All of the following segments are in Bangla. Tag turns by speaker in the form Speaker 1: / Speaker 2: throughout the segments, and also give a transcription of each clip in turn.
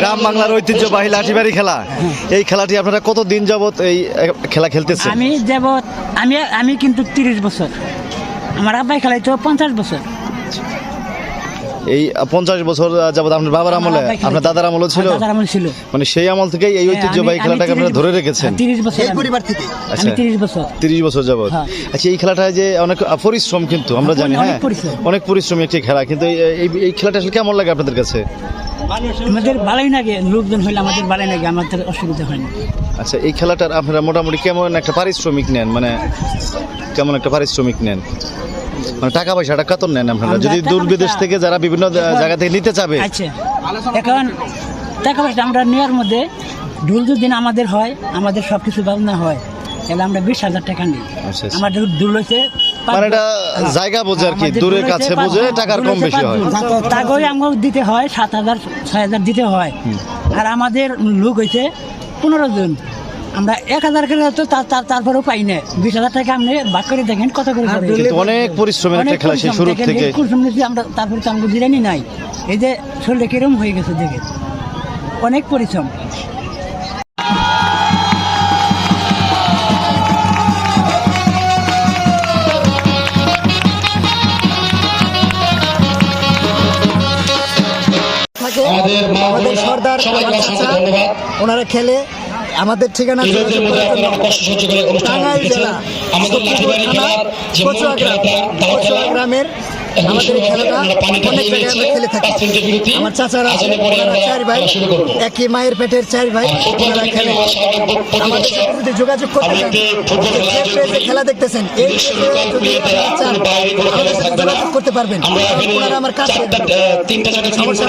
Speaker 1: গ্রাম বাংলার ঐতিহ্যবাহী লাঠিবাড়ি খেলা। এই খেলাটি আপনারা কত দিন যাবত এই খেলা খেলতেছেন?
Speaker 2: আমি যাবত আমি আমি কিন্তু তিরিশ বছর। আমার আব্বাই খেলাইতো পঞ্চাশ বছর।
Speaker 1: এই পঞ্চাশ বছর যাবত আপনার বাবার আমলে। আপনার দাদার আমলে ছিল। মানে সেই আমল থেকে এই ঐতিহ্যবাহী খেলাটাকে আপনারা ধরে রেখেছেন।
Speaker 2: হ্যাঁ, তিরিশ বছর
Speaker 3: এই
Speaker 2: আমি-
Speaker 3: পরিবার থেকে?
Speaker 1: আচ্ছা।
Speaker 2: তিরিশ বছর।
Speaker 1: তিরিশ বছর যাবত
Speaker 2: হ্যাঁ।
Speaker 1: আচ্ছা এই খেলাটায় যে অনেক পরিশ্রম কিন্তু আমরা জানি হ্যাঁ? অনেক পরিশ্রমী। একটি খেলা কিন্তু এই- এই এই খেলাটা আসলে কেমন লাগে আপনাদের কাছে?
Speaker 2: আমাদের ভালোই লাগে লোকজন হইলে আমাদের ভালোই লাগে আমাদের অসুবিধা হয় না।
Speaker 1: আচ্ছা এই খেলাটার আপনারা মোটামুটি কেমন একটা পারিশ্রমিক নেন? মানে কেমন একটা পারিশ্রমিক নেন? মানে টাকা পয়সাটা কত নেন আপনারা? যদি দূর বিদেশ থেকে যারা বিভিন্ন জায়গা থেকে নিতে চাবে।
Speaker 2: আচ্ছা। এখন টাকা পয়সা আমরা নেওয়ার মধ্যে ঢুল যদি আমাদের হয় আমাদের সব কিছু ব্যবস্থা হয় তাহলে আমরা বিশ হাজার টাকা নিই। আমাদের দুল হয়েছে
Speaker 1: মানে এটা। জায়গা বোঝে আর কি, দূরের কাছে বোঝে টাকার কম বেশি হয়।
Speaker 2: তাগই আমাকে দিতে হয় সাত হাজার ছয় হাজার দিতে হয়। আর আমাদের লোক হয়েছে পনেরো জন। আমরা এক হাজার করে তো তার তার- তারপরেও পাই না বিশ হাজার টাকা আপনি ভাগ করে দেখেন কত করে
Speaker 1: অনেক পরিশ্রমের একটা খেলা সেই শুরু থেকে।
Speaker 2: পরিশ্রম নিয়েছি আমরা তারপরে তো আমাকে জিরানি নাই। এই যে শরীরে কিরম হয়ে গেছে দেখে অনেক পরিশ্রম।
Speaker 4: আমাদের মা
Speaker 3: আমাদের
Speaker 4: বোনেরা,
Speaker 3: সর্দার
Speaker 4: সবাইকে
Speaker 3: আমার
Speaker 4: অসংখ্য
Speaker 3: চাচা,
Speaker 4: ধন্যবাদ।
Speaker 3: ওনারা খেলে আমাদের ঠিকানা টাঙ্গাইল জেলা কচুয়া গ্রামের আমাদের খেলাটা অনেক জায়গায় আমরা খেলে থাকি। আমার চাচারা ওনারা চার ভাই। একই মায়ের পেটের চার ভাই ওনারা খেলে। আমাদের সাথে যদি যোগাযোগ করতে চান। যে। খেলা দেখতেছেন এই যদি চান আমাদের সাথে যোগাযোগ করতে পারবেন। ওনারা আমার কাছে সমস্যা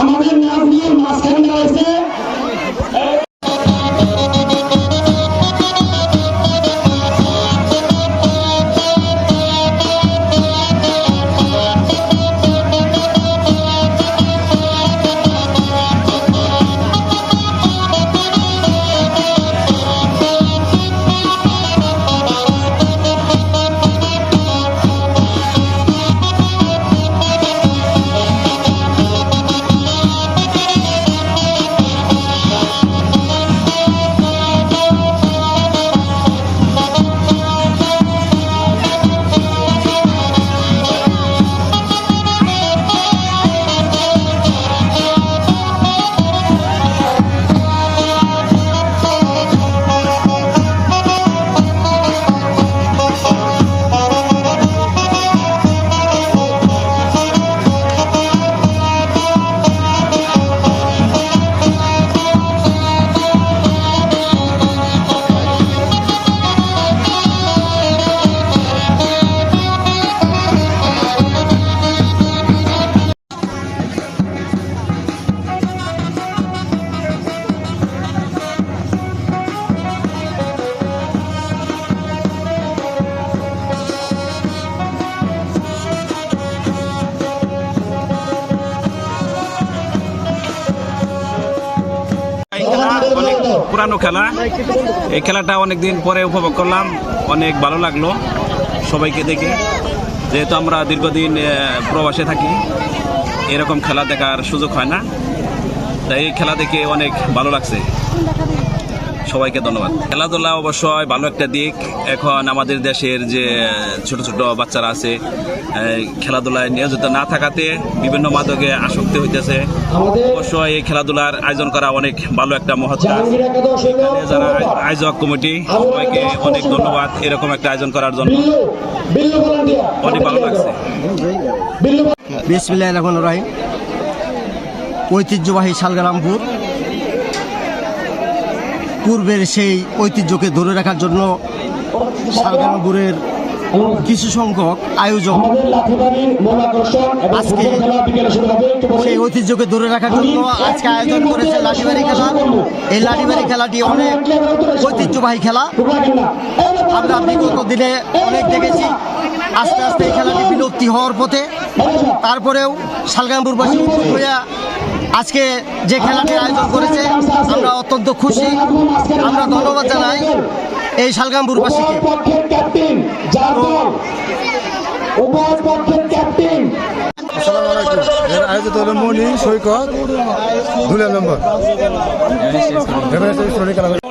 Speaker 4: আমাদের নাম নিয়ে মাঝখানে
Speaker 5: দাঁড়াইছে। পুরানো খেলা। এই খেলাটা অনেক দিন পরে উপভোগ করলাম। অনেক ভালো লাগল সবাইকে দেখে। যেহেতু আমরা দীর্ঘদিন প্রবাসে থাকি, এরকম খেলা দেখার সুযোগ হয় না। তাই এই খেলা দেখে অনেক ভালো লাগছে। সবাইকে ধন্যবাদ। খেলাধুলা অবশ্যই ভালো একটা দিক। এখন আমাদের দেশের যে ছোট ছোট বাচ্চারা আছে খেলাধুলায় নিয়োজিত না থাকাতে বিভিন্ন মাদকে আসক্তি হইতেছে। অবশ্যই এই খেলাধুলার আয়োজন করা অনেক ভালো একটা মহৎ কাজ। যারা আয়োজক কমিটি সবাইকে অনেক ধন্যবাদ এরকম একটা আয়োজন করার জন্য। অনেক ভালো লাগছে।
Speaker 6: বিসমিল্লাহ রহমান রাহিম। ঐতিহ্যবাহী শালগ্রামপুর। পূর্বের সেই ঐতিহ্যকে ধরে রাখার জন্য শালগ্রামপুরের কিছু সংখ্যক আয়োজক আজকে সেই ঐতিহ্যকে ধরে রাখার জন্য আজকে আয়োজন করেছে লাঠিবাড়ি খেলা। এই লাঠিবাড়ি খেলাটি অনেক ঐতিহ্যবাহী খেলা। আমরা বিগত দিনে অনেক দেখেছি। আস্তে আস্তে এই খেলাটি বিলুপ্তি হওয়ার পথে তারপরেও শালগামপুরবাসী উদ্যোগ আজকে যে খেলাটির আয়োজন করেছে অত্যন্ত খুশি। আমরা ধন্যবাদ জানাই এই শালগামপুরবাসীকে
Speaker 7: এর আয়োজিত হলো মনি সৈকত দুলের নম্বর।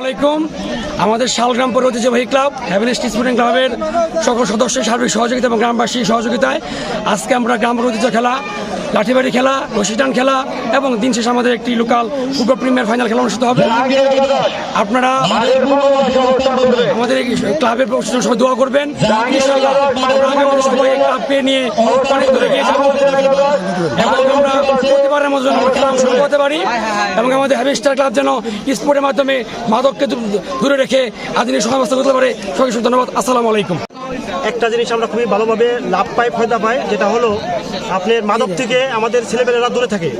Speaker 8: আলাইকুম আমাদের শালগ্রামপুর ঐতিহ্যবাহী ক্লাব হ্যাভেনেস্ট স্পোর্টিং ক্লাবের সকল সদস্যের সার্বিক সহযোগিতা এবং গ্রামবাসীর সহযোগিতায় আজকে আমরা গ্রামের ঐতিহ্য খেলা, লাঠিবাড়ি খেলা রশিটান খেলা এবং দিন শেষে আমাদের একটি লোকাল ফুটবল প্রিমিয়ার ফাইনাল খেলা অনুষ্ঠিত হবে। আপনারা ক্লাবের প্রশাসন সবাই দোয়া করবেন। আমরা আগামী ক্লাবকে নিয়ে অনেক দূরে যাব। এবং আমরা খেলা করতে পারি। এবং আমাদের হ্যাভিস্টার ক্লাব যেন স্পোর্টের মাধ্যমে মাদককে দূরে রেখে আধুনিক সমাবেশ করতে পারে। সবাই ধন্যবাদ। আসসালামু আলাইকুম।
Speaker 9: একটা জিনিস আমরা খুবই ভালোভাবে লাভ পাই, ফায়দা পাই, যেটা হলো আপনার মাদক থেকে আমাদের ছেলেপেলেরা দূরে থাকে।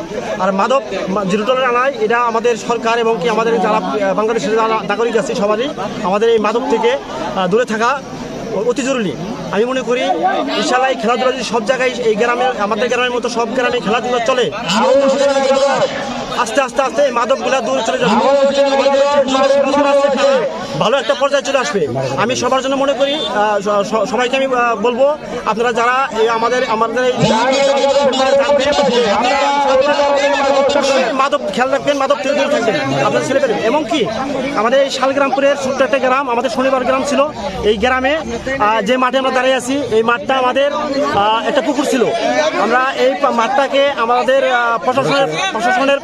Speaker 9: আর মাদক জিরো টলার আনায় এটা আমাদের সরকার এবং কি আমাদের যারা বাংলাদেশের যারা নাগরিক আছে সবারই, আমাদের এই মাদক থেকে দূরে থাকা অতি জরুরি। আমি মনে করি ইনশাল্লাহ খেলাধুলা যদি সব জায়গায়, এই গ্রামের, আমাদের গ্রামের মতো সব গ্রামে খেলাধুলা চলে আস্তে আস্তে আস্তে এই মাদকগুলা দূরে চলে যাবে। ভালো একটা পর্যায়ে চলে আসবে। আমি সবার জন্য মনে করি সবাইকে আমি বলব আপনারা যারা এই আমাদের আমাদের এই মাদক খেয়াল রাখবেন মাদক থেকে দূরে থাকবেন আপনাদের ছেলে পেলে এবং কি আমাদের এই শালগ্রামপুরের ছোট্ট একটা গ্রাম আমাদের শনিবার গ্রাম ছিল এই গ্রামে যে মাঠে আমরা দাঁড়িয়ে আছি এই মাঠটা আমাদের একটা পুকুর ছিল। আমরা এই মাঠটাকে আমাদের প্রশাসনের প্রশাসনের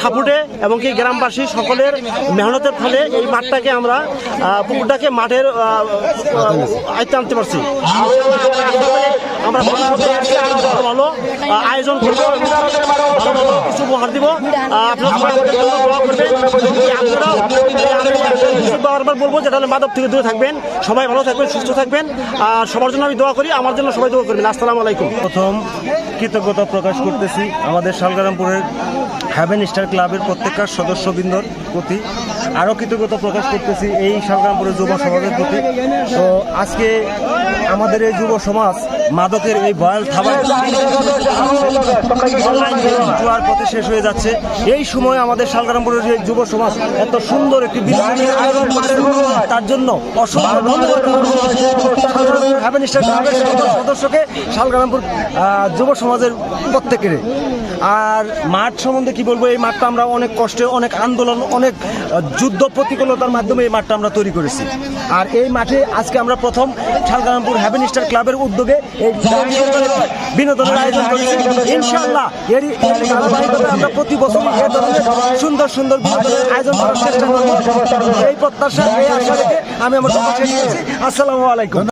Speaker 9: ছাপুটে এবং কি গ্রামবাসী সকলের মেহনতের ফলে এই মাঠটাকে আমরা পুকুরটাকে মাঠের আয়ত্তে আনতে পারছি। আমরা ভালো আয়োজন করব ভালো ভালো কিছু উপহার দিব। আপনারা বলব যেটা হলো মাদক থেকে দূরে থাকবেন সবাই ভালো থাকবেন সুস্থ থাকবেন। আর সবার জন্য আমি দোয়া করি আমার জন্য সবাই দোয়া করবেন। আসসালামু আলাইকুম।
Speaker 10: প্রথম কৃতজ্ঞতা প্রকাশ করতেছি আমাদের শালগ্রামপুরের হ্যাভেন স্টার ক্লাবের প্রত্যেকটা সদস্যবৃন্দর প্রতি। আরও কৃতজ্ঞতা প্রকাশ করতেছি এই শালগ্রামপুরের যুব সমাজের প্রতি। তো আজকে আমাদের এই যুব সমাজ মাদকের এই ভয়াল থাবার অনলাইন জুয়ার পথে শেষ হয়ে যাচ্ছে। এই সময় আমাদের শালগ্রামপুরের যে যুব সমাজ এত সুন্দর একটি বিনোদনের আয়োজন তার জন্য অসংখ্য সদস্যকে শালগ্রামপুর যুব সমাজের প্রত্যেকের। আর মাঠ সম্বন্ধে কি বলব, এই মাঠটা আমরা অনেক কষ্টে, অনেক আন্দোলন, অনেক যুদ্ধ প্রতিকূলতার মাধ্যমে এই মাঠটা আমরা তৈরি করেছি। আর এই মাঠে আজকে আমরা প্রথম শালগ্রামপুর হ্যাভেন স্টার ক্লাবের উদ্যোগে এই বিনোদনের আয়োজন করেছি। ইনশাআল্লাহ এরই এরই আমরা প্রতি বছর এই ধরনের সুন্দর সুন্দর আয়োজন করার চেষ্টা করব। এই প্রত্যাশা, এই আশা রেখে আমি আমার আসসালামু আলাইকুম।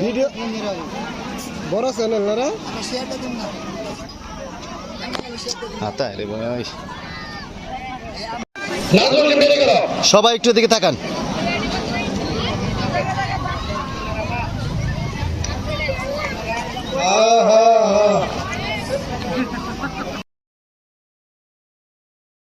Speaker 7: ভিডিও বড় চ্যানেল না রে?
Speaker 1: তাই রে ভাই। সবাই একটু দিকে তাকান।